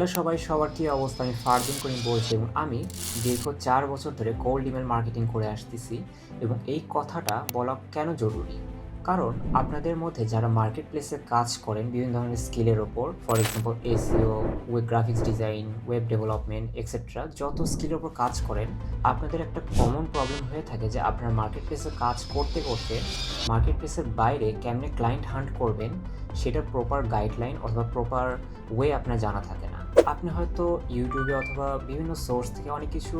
Hello সবাই, সবার কী অবস্থা? আমি ফারদিন করিম বলছি এবং আমি দীর্ঘ চার বছর ধরে কোল্ড ইমেল মার্কেটিং করে আসতেছি এবং এই কথাটা বলা কেন জরুরি? কারণ আপনাদের মধ্যে যারা মার্কেট প্লেসে কাজ করেন, বিভিন্ন ধরনের স্কিলের ওপর for example SEO web graphics design web development etcetera যত স্কিলের ওপর কাজ করেন, আপনাদের একটা কমন প্রবলেম হয়ে থাকে যে আপনার মার্কেট প্লেসে কাজ করতে করতে মার্কেট প্লেসের বাইরে কেমনে ক্লায়েন্ট হান্ট করবেন সেটার প্রপার গাইডলাইন অথবা প্রপার ওয়ে আপনার জানা থাকে না। আপনি হয়তো ইউটিউবে অথবা বিভিন্ন সোর্স থেকে অনেক কিছু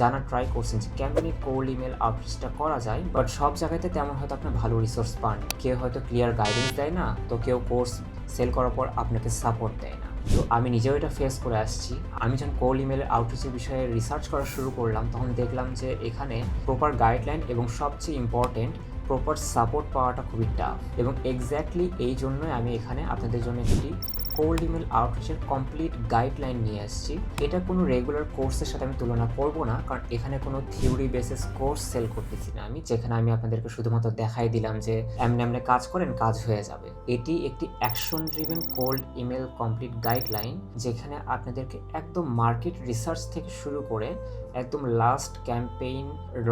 জানার ট্রাই করছেন যে কেমনি কোল্ড ইমেল আউটরিচটা করা যায় বাট সব জায়গাতে তেমন হয়তো আপনি ভালো রিসোর্স পান। কেউ হয়তো ক্লিয়ার গাইডেন্স দেয় না, তো কেউ কোর্স সেল করার পর আপনাকে সাপোর্ট দেয় না। তো আমি নিজেও এটা ফেস করে আসছি। আমি যখন কোল্ড ইমেলের আউটরিচের বিষয়ে রিসার্চ করা শুরু করলাম, তখন দেখলাম যে এখানে প্রপার গাইডলাইন এবং সবচেয়ে ইম্পর্টেন্ট প্রপার সাপোর্ট পাওয়াটা খুবই টাফ এবং এক্স্যাক্টলি এই জন্যই আমি এখানে আপনাদের জন্য একটি কোল্ড ইমেল আউটরিচের কমপ্লিট গাইডলাইন নিয়ে আসছি। এটা কোনো রেগুলার কোর্সের সাথে আমি তুলনা করব না, কারণ এখানে কোনো থিওরি বেসিস কোর্স সেল করতেছি না আমি, যেখানে আমি আপনাদেরকে শুধুমাত্র দেখাই দিলাম যে এমনি এমনি কাজ করেন, কাজ হয়ে যাবে। এটি একটি action driven cold email complete guideline যেখানে আপনাদেরকে একদম মার্কেট রিসার্চ থেকে শুরু করে একদম লাস্ট ক্যাম্পেইন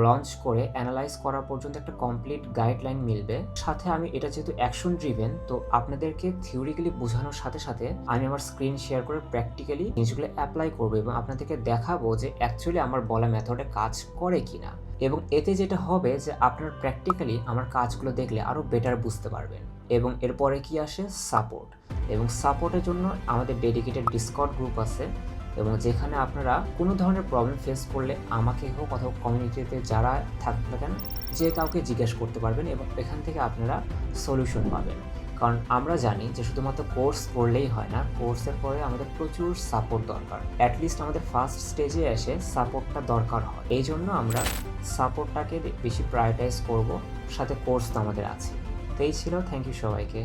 লঞ্চ করে অ্যানালাইজ করা পর্যন্ত একটা কমপ্লিট গাইডলাইন মিলবে। সাথে আমি, এটা যেহেতু অ্যাকশন ড্রিভেন তো আপনাদেরকে থিওরিক্যালি বোঝানোর সাথে সাথে আমি আমার স্ক্রিন শেয়ার করে প্র্যাকটিক্যালি জিনিসগুলো অ্যাপ্লাই করব এবং আপনাদেরকে দেখাবো যে অ্যাকচুয়ালি আমার বলা মেথডে কাজ করে কিনা। এবং এতে যেটা হবে যে আপনার প্র্যাকটিক্যালি আমার কাজগুলো দেখলে আরও বেটার বুঝতে পারবেন। এবং এরপরে কি আসে? সাপোর্ট এবং সাপোর্টের জন্য আমাদের ডেডিকেটেড ডিসকর্ড গ্রুপ আছে। এবং যেখানে আপনারা কোনো ধরনের প্রবলেম ফেস করলে আমাকে হোক অথবা কমিউনিটিতে যারা থাকতে থাকেন যে কাউকে জিজ্ঞেস করতে পারবেন এবং এখান থেকে আপনারা সলিউশন পাবেন। কারণ আমরা জানি যে শুধুমাত্র কোর্স করলেই হয় না, কোর্সের পরে আমাদের প্রচুর সাপোর্ট দরকার। অ্যাটলিস্ট আমাদের ফার্স্ট স্টেজে এসে সাপোর্টটা দরকার হয়। এই জন্য আমরা সাপোর্টটাকে বেশি প্রায়োরিটাইজ করব, সাথে কোর্স তো আমাদের আছে তো এই ছিল থ্যাংক ইউ সবাইকে।